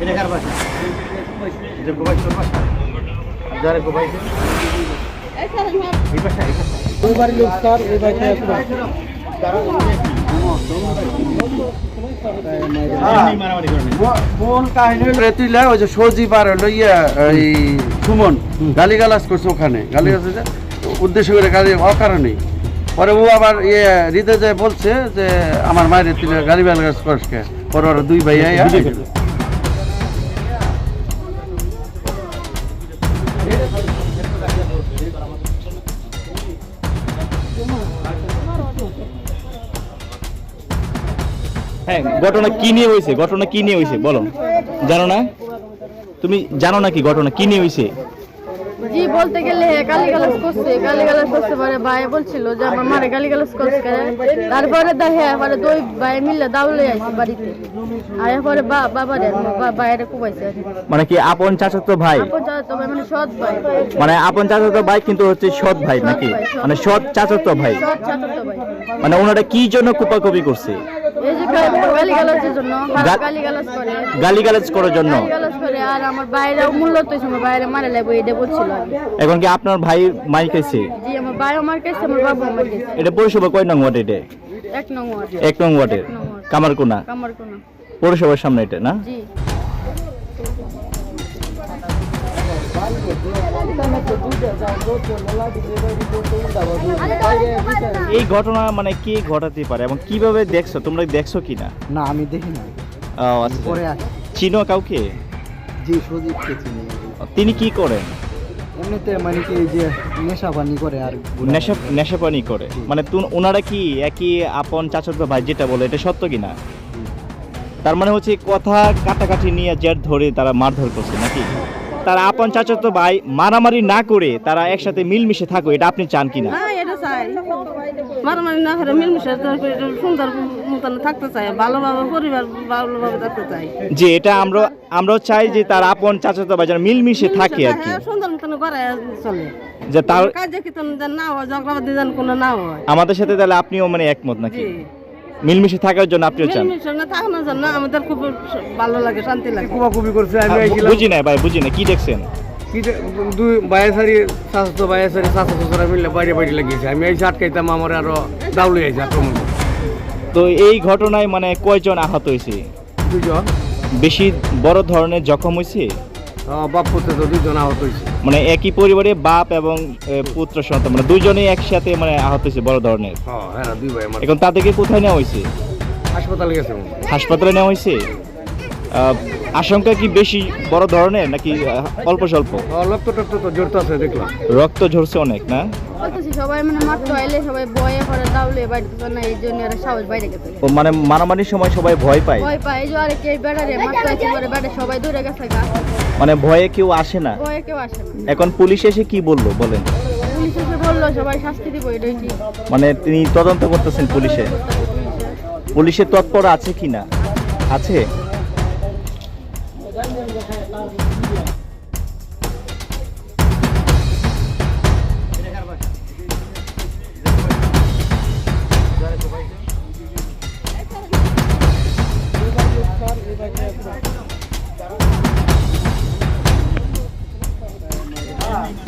এটা কার বাসা? এটা গোবাই তোর বাসা। যারা গোবাই এই বাসা এই বাসা। ওই বাড়ির লোক স্যার এই বাসায় আছে মারামারি করে কোন কাহিনী তুইলা ওই যে সজীব আর হলো এই সুমন গালিগালাজ করছে ওখানে। গালিগালাজ উদ্দেশ্য করে গালি অকারণে পরে ও আবার ইয়ে হৃদয় যায় বলছে যে আমার মায়ের তুই গালি গালাজ করিস কে? পরে ওরা দুই ভাই হ্যাঁ ঘটনা কি নিয়ে হয়েছে? ঘটনা কি নিয়ে হয়েছে? বলো। জানো না? তুমি জানো নাকি ঘটনা কি নিয়ে হয়েছে? জি বলতে গেলে গালি গালাজ করছে। গালি গালাজ করতে পারে ভাই বলছিল যে আমার মারে গালি গালাজ করছে। তারপরে দেখে এবারে দুই ভাই মিলে দাউলে আইছে বাড়িতে। আর এরপরে বা বাবারে বাইরে কুবাইছে। মানে কি আপন চাচাতো ভাই? আপন চাচা তো ভাই মানে সৎ ভাই। মানে আপন চাচাতো ভাই কিন্তু হচ্ছে সৎ ভাই নাকি? মানে সৎ চাচাতো ভাই। সৎ চাচা তো ভাই। মানে ওনারা কি জন্য কুপাকুপি করছে? এই যে গালি গালাজের জন্য। গা- করে। গালি করার জন্য? গালি করে আর আমার বাইরে মূল্য আমার বাইরে মারে লাগবে এটা বলছিল। এখন কি আপনার ভাই মাই খাইছে? জি আমার আমার বাবা এটা কয় নং ওয়ার্ড এটা? এক নং ওয়ার্ড। এক নং ওয়ার্ডের? এক কামারকোনা। পৌরসভার সামনে এটা না? জি। এই ঘটনা মানে কে ঘটাতে পারে এবং কীভাবে দেখছ? তোমরা দেখছ কিনা? না আমি দেখি না ও, আচ্ছা। পরে চিনো কাউকে? জি সজীবকে চিনি। তিনি কি করেন? এমনিতে মানে কি যে নেশা পানি করে আর নেশা নেশাপানি করে। মানে ওনারা কি একই আপন চাচত ভাই যেটা বলে এটা সত্য কিনা? তার মানে হচ্ছে কথা কাটাকাটি নিয়ে জেট ধরে তারা মারধর করছে নাকি? তারা আপন চাচত ভাই মারামারি না করে তারা একসাথে মিলমিশে থাকো এটা আপনি চান কিনা? হ্যাঁ মারামারি না করে মিলমিশে সুন্দর মতন থাকতে চাই ভালোভাবে পরিবার ভালোভাবে থাকতে চাই। যে এটা আমরা আমরাও চাই যে তার আপন চাচত ভাই যেন মিলমিশে থাকে আর কি। হ্যাঁ, সুন্দর মতন করে চলে। যে তার কাজে কি না হয় যেন কোনো না হয়। আমাদের সাথে তাহলে আপনিও মানে একমত নাকি? মিলমিশে থাকার জন্য আপনিও চান? থাকানোর জন্য আমাদের খুব ভালো লাগে শান্তি লাগে। কুবাকুবি করছে আমি হ্যাঁ, আইছিলাম বুঝি না ভাই বুঝি না কি দেখছেন? কি যে দুই বায়াসারি স্বাস্থ্য বায়াসারি স্বাস্থ্য সসরা মিললে বাইরে বাইরে লাগিয়েছে। আমি এই আটকাইতাম আমার আরও দাউলে যাইছে আক্রমণ। তো এই ঘটনায় মানে কয়জন আহত হয়েছে? দুজন বেশি বড় ধরনের জখম হয়েছে? আহ, বাপ পুত্র তো দুজন আহত হয়েছে। মানে একই পরিবারে বাপ এবং পুত্র সন্তান মানে দুজনেই একসাথে মানে আহত হয়েছে বড় ধরনের। হ্যাঁ হ্যাঁ এখন তাদেরকে কোথায় নেওয়া হয়েছে? হাসপাতালে গেছে হাসপাতালে নেওয়া হয়েছে? আশঙ্কা কি বেশি বড় ধরনের নাকি অল্প স্বল্প? রক্ত টক্ত তো জড়িত আছে দেখলাম। রক্ত ঝরছে অনেক না? সবাই মানে মাত্র আইলে সবাই বয়ে করে দাউলে বাড়িতে না এই জন্য এরা সাহস বাইরে গেছে। ও মানে মারামারির সময় সবাই ভয় পায়? ভয় পায় এই যে আরে কে বেড়ারে মাত্র আছে পরে বেড়ে সবাই দূরে গেছে মানে ভয়ে কেউ আসে না? ভয়ে কেউ আসে না। এখন পুলিশ এসে কি বলল বলেন? পুলিশ এসে বলল সবাই শাস্তি দিব এটাই ঠিক মানে তিনি তদন্ত করতেছেন পুলিশে? পুলিশের তৎপর আছে কি না? আছে?